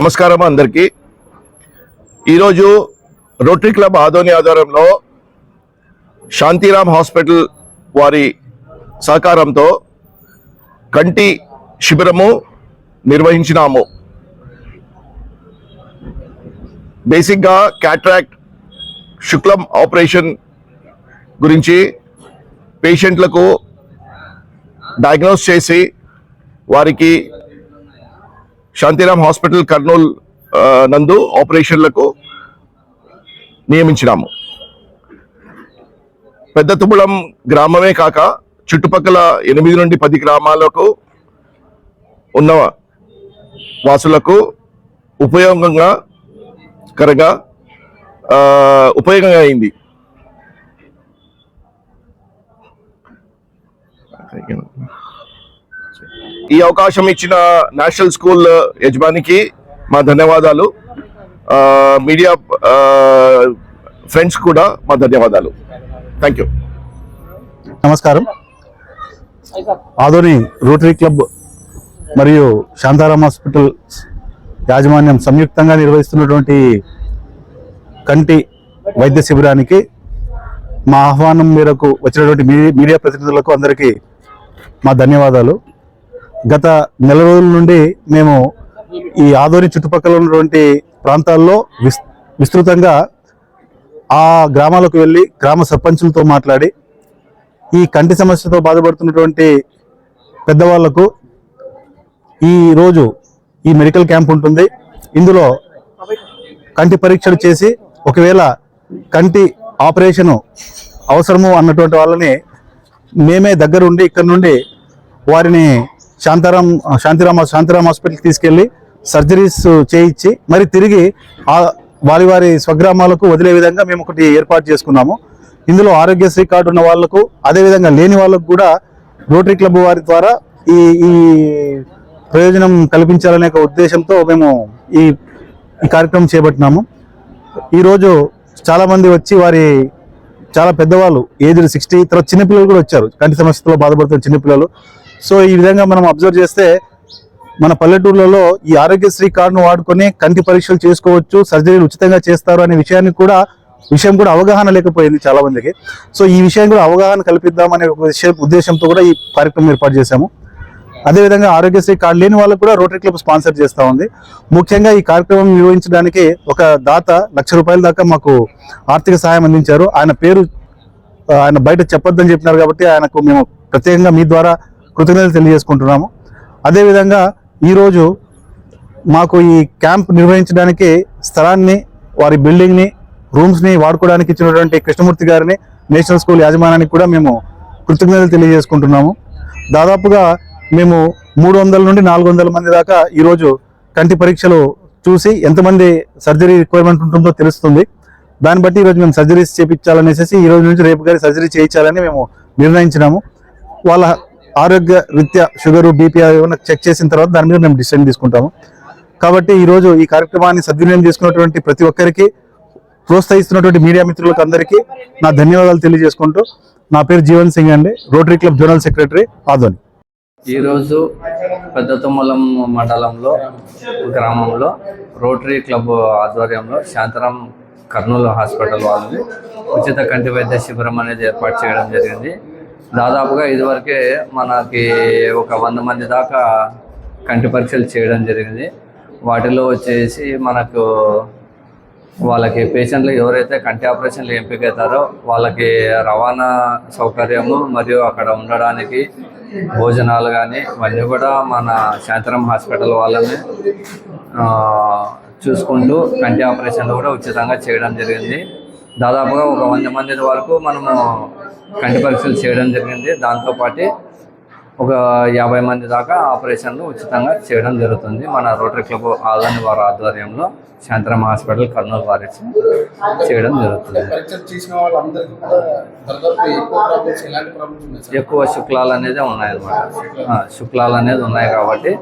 నమస్కారం అందరికీ. ఈరోజు రోటరీ క్లబ్ ఆదోని ఆధ్వర్యంలో శాంతిరామ్ హాస్పిటల్ వారి సహకారంతో కంటి శిబిరము నిర్వహించినాము. బేసిక్గా క్యాట్రాక్ట్ శుక్లం ఆపరేషన్ గురించి పేషెంట్లకు డయాగ్నోస్ చేసి వారికి శాంతిరామ్ హాస్పిటల్ కర్నూల్ నందు ఆపరేషన్లకు నియమించినాము. పెద్ద తుబుళం గ్రామమే కాక చుట్టుపక్కల ఎనిమిది నుండి పది గ్రామాలకు ఉన్న వాసులకు ఉపయోగంగా కరగా ఉపయోగంగా అయింది. ఈ అవకాశం ఇచ్చిన నేషనల్ స్కూల్ యజమానికి మా ధన్యవాదాలు. మీడియా ఫ్రెండ్స్ కూడా మా ధన్యవాదాలు. థ్యాంక్ యూ నమస్కారం. ఆదోని రోటరీ క్లబ్ మరియు శాంతారాం హాస్పిటల్ యాజమాన్యం సంయుక్తంగా నిర్వహిస్తున్నటువంటి కంటి వైద్య శిబిరానికి మా ఆహ్వానం మేరకు వచ్చినటువంటి మీ- మీడియా ప్రతినిధులకు అందరికీ మా ధన్యవాదాలు. గత నెల రోజుల నుండి మేము ఈ ఆదోని చుట్టుపక్కల ఉన్నటువంటి ప్రాంతాల్లో విస్ విస్తృతంగా ఆ గ్రామాలకు వెళ్ళి గ్రామ సర్పంచులతో మాట్లాడి ఈ కంటి సమస్యతో బాధపడుతున్నటువంటి పెద్దవాళ్ళకు ఈ రోజు ఈ మెడికల్ క్యాంప్ ఉంటుంది. ఇందులో కంటి పరీక్షలు చేసి ఒకవేళ కంటి ఆపరేషను అవసరము అన్నటువంటి వాళ్ళని మేమే దగ్గరుండి ఇక్కడ నుండి వారిని శాంతారాం శాంతిరామ్ శాంతిరామ్ హాస్పిటల్కి తీసుకెళ్ళి సర్జరీస్ చేయించి మరి తిరిగి వారి వారి స్వగ్రామాలకు వదిలే విధంగా మేము ఒకటి ఏర్పాటు చేసుకున్నాము. ఇందులో ఆరోగ్యశ్రీ కార్డు ఉన్న వాళ్ళకు అదేవిధంగా లేని వాళ్ళకు కూడా రోటరీ క్లబ్ వారి ద్వారా ఈ ఈ ప్రయోజనం కల్పించాలనే ఒక ఉద్దేశంతో మేము ఈ ఈ కార్యక్రమం చేపట్టినాము. ఈరోజు చాలామంది వచ్చి వారి చాలా పెద్దవాళ్ళు ఏజ్ సిక్స్టీ తర్వాత చిన్నపిల్లలు కూడా వచ్చారు. కంటి సమస్యతో బాధపడుతున్న చిన్నపిల్లలు. సో ఈ విధంగా మనం అబ్జర్వ్ చేస్తే మన పల్లెటూర్లలో ఈ ఆరోగ్యశ్రీ కార్డును వాడుకొని కంటి పరీక్షలు చేసుకోవచ్చు సర్జరీలు ఉచితంగా చేస్తారు అనే విషయాన్ని కూడా విషయం కూడా అవగాహన లేకపోయింది చాలా మందికి. సో ఈ విషయం కూడా అవగాహన కల్పిద్దాం అనే ఒక విషయం ఉద్దేశంతో కూడా ఈ కార్యక్రమం ఏర్పాటు చేశాము. అదేవిధంగా ఆరోగ్యశ్రీ కార్డు లేని వాళ్ళకు కూడా రోటరీ క్లబ్ స్పాన్సర్ చేస్తూ ఉంది. ముఖ్యంగా ఈ కార్యక్రమం నిర్వహించడానికి ఒక దాత లక్ష రూపాయల దాకా మాకు ఆర్థిక సహాయం అందించారు. ఆయన పేరు ఆయన బయట చెప్పొద్దని చెప్పినారు కాబట్టి ఆయనకు మేము ప్రత్యేకంగా మీ ద్వారా కృతజ్ఞతలు తెలియజేసుకుంటున్నాము. అదేవిధంగా ఈరోజు మాకు ఈ క్యాంప్ నిర్వహించడానికి స్థలాన్ని వారి బిల్డింగ్ని రూమ్స్ని వాడుకోవడానికి ఇచ్చినటువంటి కృష్ణమూర్తి గారిని నేషనల్ స్కూల్ యాజమాన్యానికి కూడా మేము కృతజ్ఞతలు తెలియజేసుకుంటున్నాము. దాదాపుగా మేము మూడు వందల నుండి నాలుగు వందల మంది దాకా ఈరోజు కంటి పరీక్షలు చూసి ఎంతమంది సర్జరీ రిక్వైర్మెంట్ ఉంటుందో తెలుస్తుంది. దాన్ని బట్టి ఈరోజు మేము సర్జరీస్ చేయించాలనేసి ఈ రోజు నుంచి రేపు గారి సర్జరీ చేయించాలని మేము నిర్ణయించినాము. వాళ్ళ ఆరోగ్య రీత్యా షుగర్ బీపీ ఏమైనా చెక్ చేసిన తర్వాత దాని మీద మేము డిసిషన్ తీసుకుంటాము. కాబట్టి ఈరోజు ఈ కార్యక్రమాన్ని సద్వినియోగం చేసుకున్నటువంటి ప్రతి ఒక్కరికి ప్రోత్సహిస్తున్నటువంటి మీడియా మిత్రులకు అందరికీ నా ధన్యవాదాలు తెలియజేసుకుంటూ నా పేరు జీవన్ సింగ్ అండి rotary club general secretary Adoni ఈరోజు పెద్ద తుమ్మలం మండలంలో గ్రామంలో రోటరీ క్లబ్ ఆధ్వర్యంలో శాంతరాం కర్నూలు హాస్పిటల్ వాళ్ళని ఉచిత కంటి వైద్య శిబిరం అనేది ఏర్పాటు చేయడం జరిగింది. దాదాపుగా ఇదివరకే మనకి ఒక వంద మంది దాకా కంటి పరీక్షలు చేయడం జరిగింది. వాటిలో వచ్చేసి మనకు వాళ్ళకి పేషెంట్లు ఎవరైతే కంటి ఆపరేషన్లు ఎంపిక అవుతారో వాళ్ళకి రవాణా సౌకర్యము మరియు అక్కడ ఉండడానికి భోజనాలు కానీ ఇవన్నీ కూడా మన శాంతరం హాస్పిటల్ వాళ్ళని చూసుకుంటూ కంటి ఆపరేషన్లు కూడా ఉచితంగా చేయడం జరిగింది. దాదాపుగా ఒక వంద మంది వరకు మనము కంటి పరీక్షలు చేయడం జరిగింది. దాంతోపాటు ఒక యాభై మంది దాకా ఆపరేషన్లు ఉచితంగా చేయడం జరుగుతుంది. మన రోటరీ క్లబ్ ఆదాని వారి ఆధ్వర్యంలో శాంతరామ హాస్పిటల్ కర్నూలు వారి చేయడం జరుగుతుంది. ఎక్కువ శుక్లాలు అనేది ఉన్నాయన్నమాట. శుక్లాలు అనేది ఉన్నాయి కాబట్టి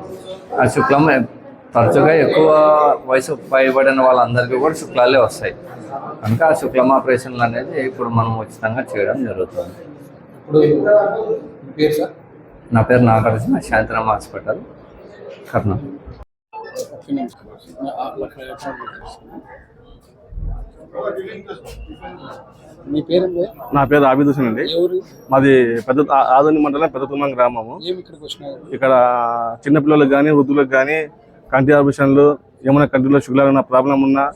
ఆ శుక్లం తరచుగా ఎక్కువ వయసు పైబడిన వాళ్ళందరికీ కూడా శుక్లాలే వస్తాయి. కనుక ఆ శుక్లం ఆపరేషన్లు అనేది ఇప్పుడు మనం ఉచితంగా చేయడం జరుగుతుంది. ఇప్పుడు మీ పేరు సార్? నా పేరు నాగార్జున శాంతిరామ హాస్పిటల్ కర్నూలు. మీ పేరు నా పేరు ఆబిద్ హుసేన్ అండి. మాది పెద్ద ఆ- ఆదోని మండలం పెద్ద తుమ్మం గ్రామము. ఇక్కడ చిన్నపిల్లలకు కానీ వృద్ధులకు కానీ కంటి ఆపరేషన్లు ఏమైనా కంటిలో షుగర్ ఉన్న ప్రాబ్లం ఉన్నా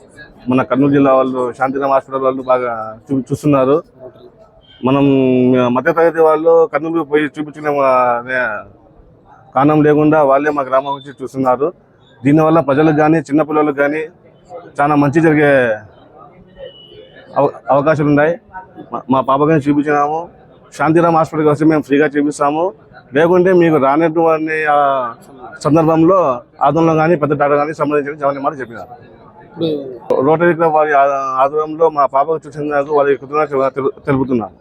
మన కర్నూలు జిల్లా వాళ్ళు శాంతిరామ్ హాస్పిటల్ వాళ్ళు బాగా చూ చూస్తున్నారు. మనం మధ్య తరగతి వాళ్ళు కర్నూలు పోయి చూపించుకునే కారణం లేకుండా వాళ్ళే మా గ్రామం వచ్చి చూస్తున్నారు. దీనివల్ల ప్రజలకు కానీ చిన్నపిల్లలకు కానీ చాలా మంచి జరిగే అవ- అవకాశాలు ఉన్నాయి మా- మా కానీ చూపించినాము. శాంతిరామ్ హాస్పిటల్ కోసం మేము ఫ్రీగా చూపిస్తాము. లేకుంటే మీకు రానటువంటి ఆ, సందర్భంలో ఆదంలో కానీ పెద్ద డాక్టర్ కానీ సంబంధించిన చాలా మాట చెప్పినారు. రోటరీ క్లబ్ వారి ఆధ్వర్యంలో మా పాపకు చూసినందుకు వారి కృతజ్ఞత తెలుపుతున్నాను